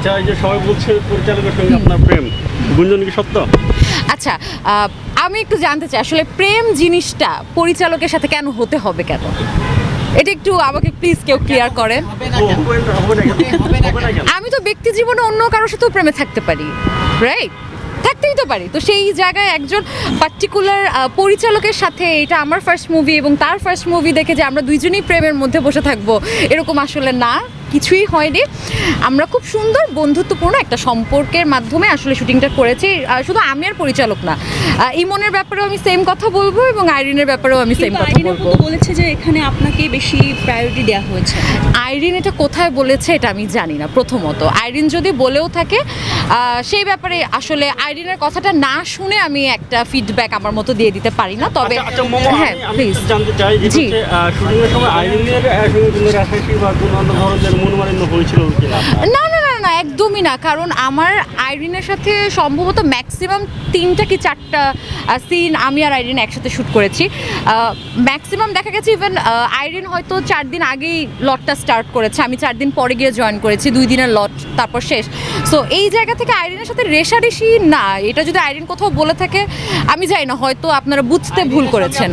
আচ্ছা এই যে সবাই বলছে পরিচালকের সঙ্গে আপনার প্রেম। গুঞ্জন কি সত্য? আচ্ছা আমি একটু জানতে চাই আসলে প্রেম জিনিসটা পরিচালকের সাথে কেন হতে হবে কেন? এটা একটু আমাকে প্লিজ কেউ ক্লিয়ার করেন? আমি তো ব্যক্তি জীবনে অন্য কারোর সাথেও প্রেমে থাকতে পারি রাইট থাকতেই তো পারি। তো সেই জায়গায় একজন পার্টিকুলার পরিচালকের সাথে এটা আমার ফার্স্ট মুভি এবং তার ফার্স্ট মুভি দেখে যে আমরা দুইজনই প্রেমের মধ্যে বসে থাকব এরকম আসলে না। কিছুই হয়নি। আমরা খুব সুন্দর বন্ধুত্বপূর্ণ একটা সম্পর্কের মাধ্যমে আসলে শুটিংটা করেছি। শুধু আমি আর পরিচালক না ইমনের ব্যাপারেও আমি সেম কথা বলব এবং আইরিনের ব্যাপারেও আমি সেম কথা আইরিনা বলব। বলেছে যে এখানে আপনাকে বেশি প্রায়োরিটি দেওয়া হয়েছে। আইরিন এটা কোথায় বলেছে এটা আমি জানি না প্রথমত। আইরিন যদি বলেও থাকে সেই ব্যাপারে আসলে আইরিনের কথাটা না শুনে আমি একটা ফিডব্যাক আমার মতো দিয়ে দিতে পারি না। তবে আচ্ছা, আচ্ছা, মোমো, হ্যাঁ প্লিজ জানতে চাই যে শুটিংয়ের সময় আইরিনের সঙ্গে কোনো রাশাসি বা কোনো অন্য ধরনের মনোমালিন্য হয়েছিল না? না না না একদমই না। কারণ আমার আইরিনের সাথে সম্ভবত ম্যাক্সিমাম তিনটা কি চারটা সিন আমি আর আইরিন একসাথে শ্যুট করেছি। ম্যাক্সিমাম দেখা গেছে ইভেন আইরিন হয়তো চার দিন আগেই লটটা স্টার্ট করেছে। আমি চার দিন পরে গিয়ে জয়েন করেছি দুই দিনের লট তারপর শেষ। সো এই জায়গা থেকে আইরিনের সাথে রেশারেশি না। এটা যদি আইরিন কোথাও বলে থাকে আমি জানি না হয়তো আপনারা বুঝতে ভুল করেছেন।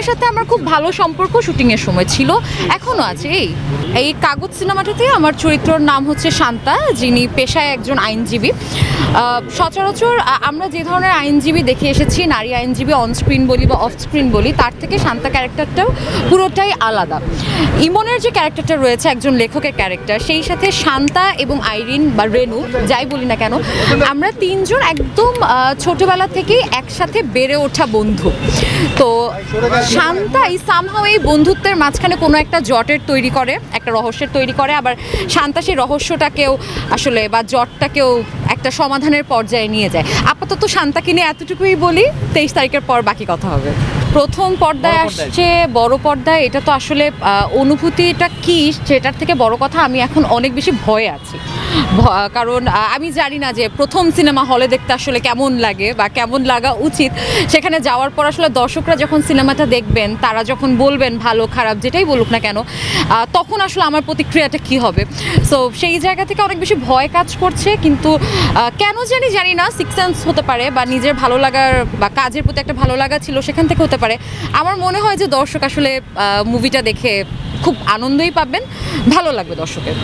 আইরিনের সাথে আমার খুব ভালো সম্পর্ক শুটিংয়ের সময় ছিল এখনও আছে, এই। এই কাগজ সিনেমাটাতে আমার চরিত্রর নাম হচ্ছে শান্তা, যিনি পেশায় একজন আইনজীবী। সচরাচর আমরা যে ধরনের আইনজীবী দেখে এসেছি, নারী আইনজীবী অন স্ক্রিন বলি বা অফ স্ক্রিন বলি, তার থেকে শান্তা ক্যারেক্টারটাও পুরোটাই আলাদা। ইমনের যে ক্যারেক্টারটা রয়েছে, একজন লেখকের ক্যারেক্টার সেই সাথে শান্তা এবং আইরিন বা রেনু, যাই বলি না কেন, আমরা তিনজন একদম ছোটবেলা থেকেই একসাথে বেড়ে ওঠা বন্ধু। তো শান্তাই সামহাও এই বন্ধুত্বের মাঝখানে কোনো একটা জটের তৈরি করে, একটা রহস্যের তৈরি করে, আবার শান্তা সেই রহস্যটাকেও আসলে বা জটটাকেও একটা সমাধানের পর্যায়ে নিয়ে যায়। আপাতত শান্তাকে নিয়ে এতটুকুই বলি, তেইশ তারিখের পর বাকি কথা হবে। প্রথম পর্দায় আসছে বড় পর্দায় এটা তো আসলে অনুভূতিটা কি? সেটার থেকে বড় কথা আমি এখন অনেক বেশি ভয়ে আছি। কারণ আমি জানি না যে প্রথম সিনেমা হলে দেখতে আসলে কেমন লাগে বা কেমন লাগা উচিত। সেখানে যাওয়ার পর আসলে দর্শকরা যখন সিনেমাটা দেখবেন তারা যখন বলবেন ভালো খারাপ যেটাই বলুক না কেন তখন আসলে আমার প্রতিক্রিয়াটা কি হবে? সো সেই জায়গা থেকে অনেক বেশি ভয় কাজ করছে কিন্তু কেন জানি জানি না সিক্স সেন্স হতে পারে বা নিজের ভালো লাগার বা কাজের প্রতি একটা ভালো লাগা ছিল সেখান থেকে হতে পারে। আমার মনে হয় যে দর্শক আসলে মুভিটা দেখে খুব আনন্দই পাবেন। ভালো লাগবে দর্শকের।